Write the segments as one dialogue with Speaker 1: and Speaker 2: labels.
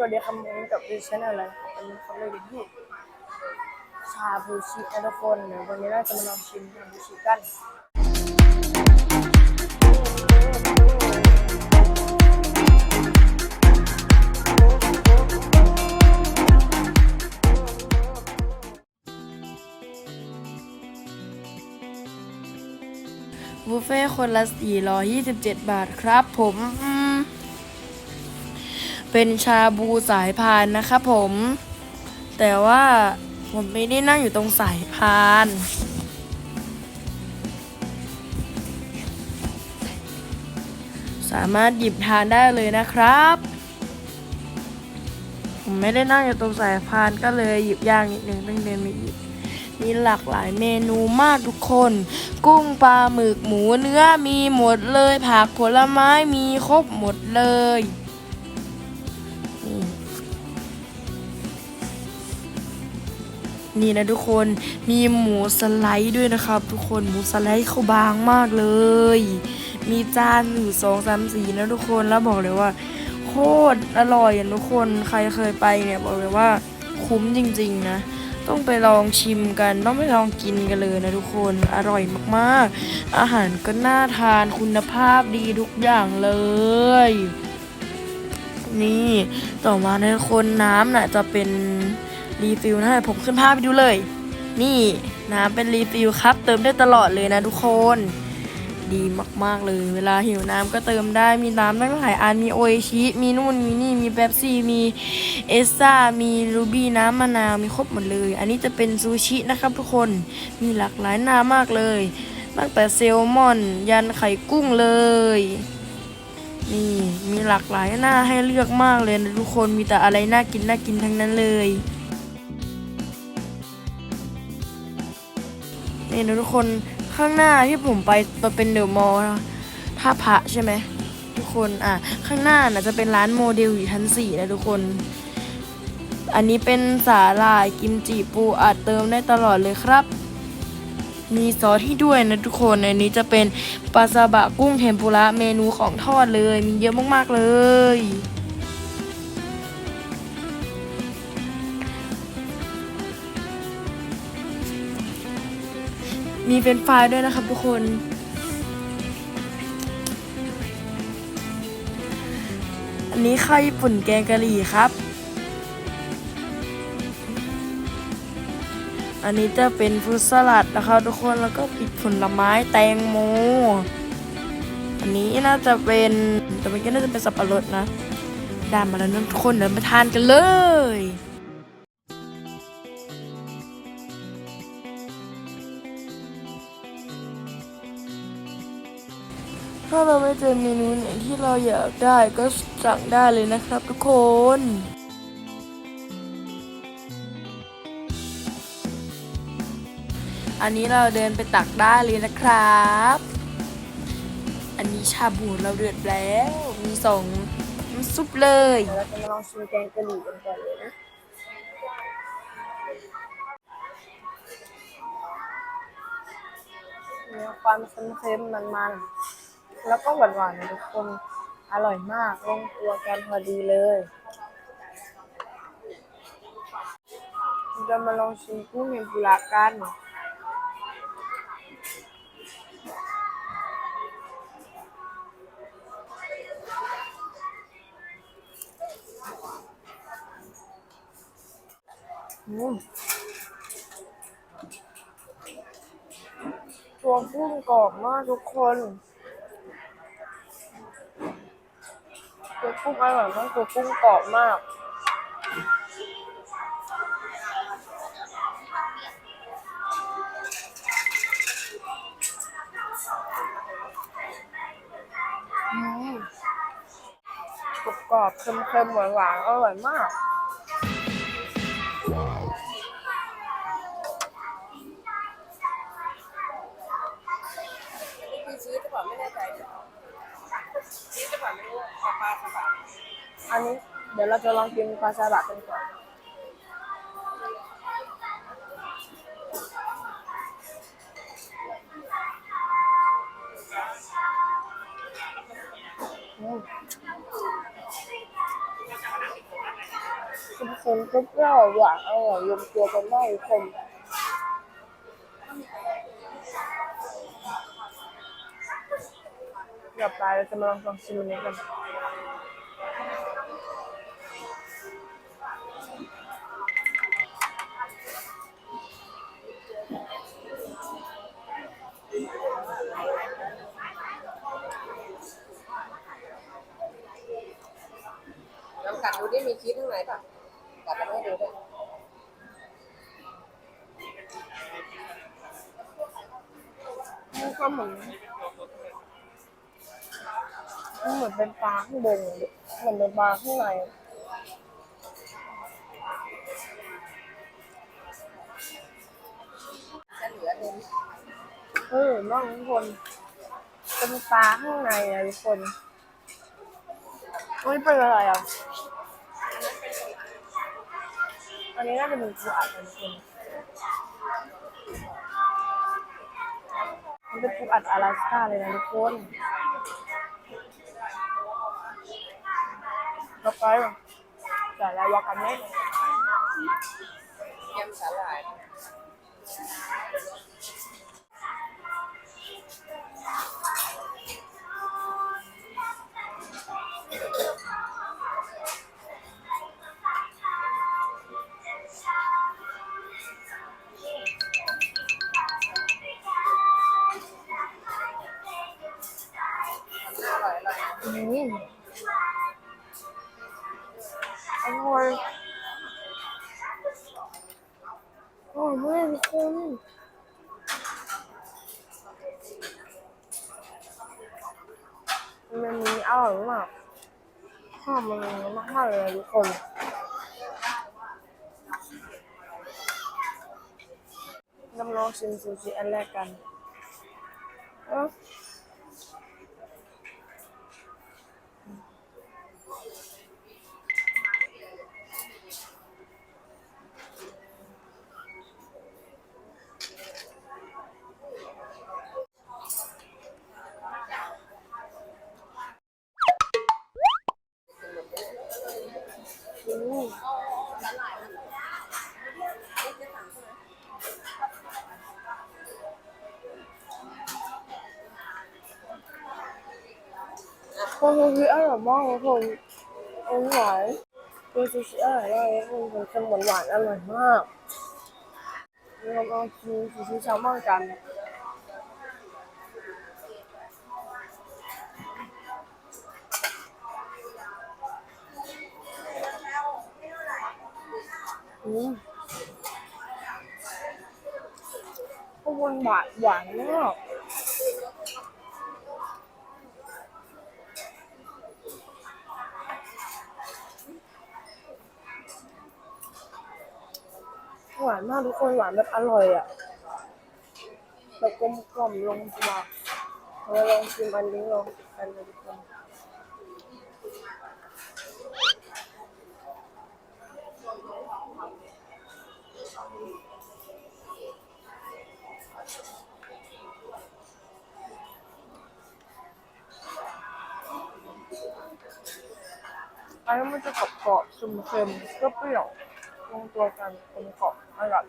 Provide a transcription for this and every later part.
Speaker 1: สวัสดีครับผมกับดิฉันอะไรวันนี้เขาเลยที่ชาบูชินะทุกคนเดี๋ยววันนี้เราจะมาลองชิมชาบูชิกันบุฟเฟ่คนละ 427 บาทครับผม เป็นชาบูสายพานนะครับผม แต่ว่าผมไม่ได้นั่งอยู่ตรงสายพานสามารถหยิบทานได้เลยนะครับ ผมไม่ได้นั่งอยู่ตรงสายพานก็เลยหยิบย่างนิดนึงต้องเดินมาหยิบ มีหลากหลายเมนูมากทุกคน กุ้งปลาหมึกหมูเนื้อมีหมดเลย ผักผลไม้มีครบหมดเลย นี่นะทุกคนมีหมูสไลด์ด้วยนะครับ ทุกคนหมูสไลด์เขาบางมากเลย มีจานอยู่สองสามสีนะทุกคนแล้วบอกเลยว่า โคตรอร่อยอะทุกคนใครเคยไปเนี่ยบอกเลยว่าคุ้มจริง ๆ นะ ต้องไปลองชิมกัน ต้องไปลองกินกันเลยนะทุกคนอร่อยมากๆ อาหารก็น่าทานคุณภาพดีทุกอย่างเลยนี่ต่อมาในคนน้ำน่ะจะเป็น รีฟิลนะผมขึ้นภาพไปดูเลย นี่น้ำเป็นรีฟิลครับ เติมได้ตลอดเลยนะทุกคน ดีมากๆเลย เวลาหิวน้ำก็เติมได้มีน้ำตั้งหลายอันมีโออิชิ มีนู่นมีนี่มีเบปซี่มีเอสซ่ามีรูบี้น้ำมะนาวมีครบหมดเลย อันนี้จะเป็นซูชินะครับทุกคนมีหลากหลายหน้ามากเลย ตั้งแต่เซลมอน ยันไข่กุ้งเลยนี่มีหลากหลายหน้าให้เลือกมากเลยนะทุกคนมีแต่อะไรน่ากินน่ากินทั้งนั้นเลย นี่นะทุกคนข้างหน้าที่ผมไปมันเป็นเดอะมอลล์ท่าพระใช่ไหมทุกคนอะข้างหน้าน่ะจะเป็นร้านโมเดลอยู่ชั้นสี่นะทุกคน อันนี้เป็นสาหร่ายกิมจิปูอัดเติมได้ตลอดเลยครับ มีซอสให้ด้วยนะทุกคนอันนี้จะเป็นปลาซาบะกุ้งเทมปุระเมนูของทอดเลย มีเยอะมากๆเลย มีเฟรนฟรายด้วยนะครับทุกคน อันนี้ข้าวญี่ปุ่นแกงกะหรี่ครับ อันนี้จะเป็นฟรุตสลัดนะครับทุกคนแล้วก็ปิดผลไม้แตงโม อันนี้น่าจะเป็นแต่เมื่อกี้น่าจะเป็นสับปะรดนะได้มาแล้วนะทุกคนเดี๋ยวมาทานกันเลย ถ้าเราไม่เจอเมนูไหนที่เราอยากได้ก็สั่งได้เลยนะครับทุกคนอันนี้เราเดินไปตักได้เลยนะครับ อันนี้ชาบูเราเดือดแล้ว มีสองน้ำซุปเลย เราจะมาลองชิมแกงกะหรี่กันก่อนเลยนะ มีความเค็มๆมันๆ แล้วก็หวานๆนะทุกคนอร่อยมากลงตัวกันพอดีเลยเราจะมาลองชิมกุ้งเทมปุระกันตัวกุ้งกรอบมากทุกคน ตัว กุ้งอร่อยมากตัวกุ้งกรอบมากอืมกรอบๆเค็มๆหวานๆอร่อยมาก
Speaker 2: จะ
Speaker 1: ลองกินปลาซาบะกันก่อนอืม
Speaker 2: เค็มๆเปรี้ยวๆหวานอร่อยรวมตัวกันได้ทุกคนเกือบตายเราจะมาลองลองชิมอันนี้กัน
Speaker 3: กัดดูดิมีชีสข้างในป่ะกัดมาให้ดูด้วย
Speaker 2: มันก็เหมือนมันเหมือนเป็นปลาข้างบนเหมือนเป็นปลาข้างใน
Speaker 3: จะเหลือเน้น
Speaker 2: เออน้องทุกคนเป็นปลาข้างในอะทุกคนไม่เป็นอะไรอะ อันนี้น่าจะเป็นปูอัดนะทุกคนมันเป็นปูอัด阿拉斯ก้าเลยนะทุกคนต่อไปแต่อะไรวากาเมะ
Speaker 3: ยำสาหร่าย
Speaker 2: มากทุกคนมันมีอร่อยมากชอบมันมากเลยทุกคนน้ำลองชิมซูชิอันแรกกันเออ มคนซูชิอร่อยมากทุกคนอร่อยคือซูชิอร่อยมากทุกคนเค็มหวานๆอร่อยมากเราลองกินซูชิแซลมอนกัน กคนหวานหวานมากหวานมากทุกคนหวานแบบอร่อยอะแบบกลมกล่อมลงตัวเราลองชิมอันนี้ลองกันเลยทุกคน อันนี้มันจะกรอบกรอบๆเค็มก็เปรี้ยวลงตัวกันกลมกล่อมอร่อย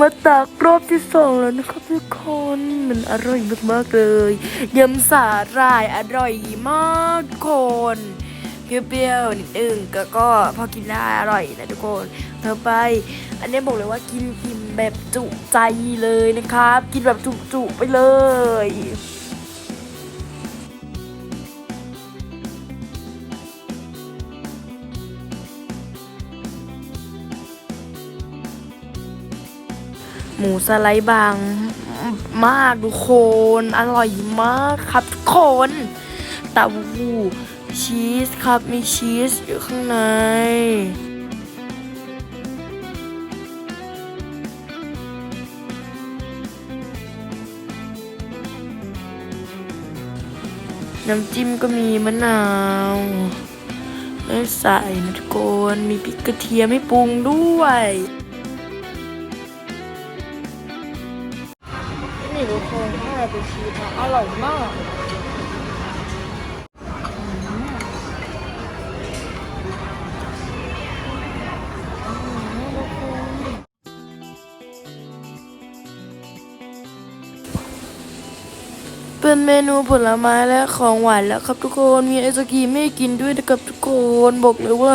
Speaker 1: มาตักรอบที่สองแล้วนะครับทุกคนมันอร่อยมากๆเลยยำสาหร่ายอร่อยมากทุกคน เปรี้ยวๆนิดนึงก็ก็พอกินได้อร่อยนะทุกคนต่อไป อันนี้บอกเลยว่ากินอิ่มแบบจุใจเลยนะครับ กินแบบจุๆไปเลยหมูสไลด์บางมากทุกคน อร่อยมากครับทุกคนต้าหู้ ชีสครับมีชีสอยู่ข้างใน น้ำจิ้มก็มีมะนาวมให้ใส่นะทุกคน มีพริกกระเทียมให้ปรุงด้วย
Speaker 2: เป็
Speaker 1: นเมนูผลไม้และของหวานแล้วครับทุกคนมีไอศกรีมให้กินด้วยนะครับทุกคนบอกเลยว่า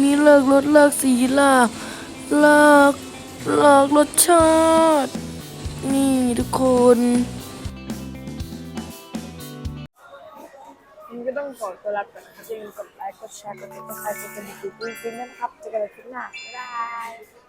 Speaker 1: มีเลิกรสเลิกสีลิกเลิกเลิกรสชาติ นี่ทุกคน
Speaker 2: มันก็ต้องขอตัวลาไปก่อนนะครับอย่าลืมกดไลค์กดแชร์กดติดตามกดกระดิ่งกดกระดิ่งนะครับเจอกันในคลิปหน้าบ๊ายบาย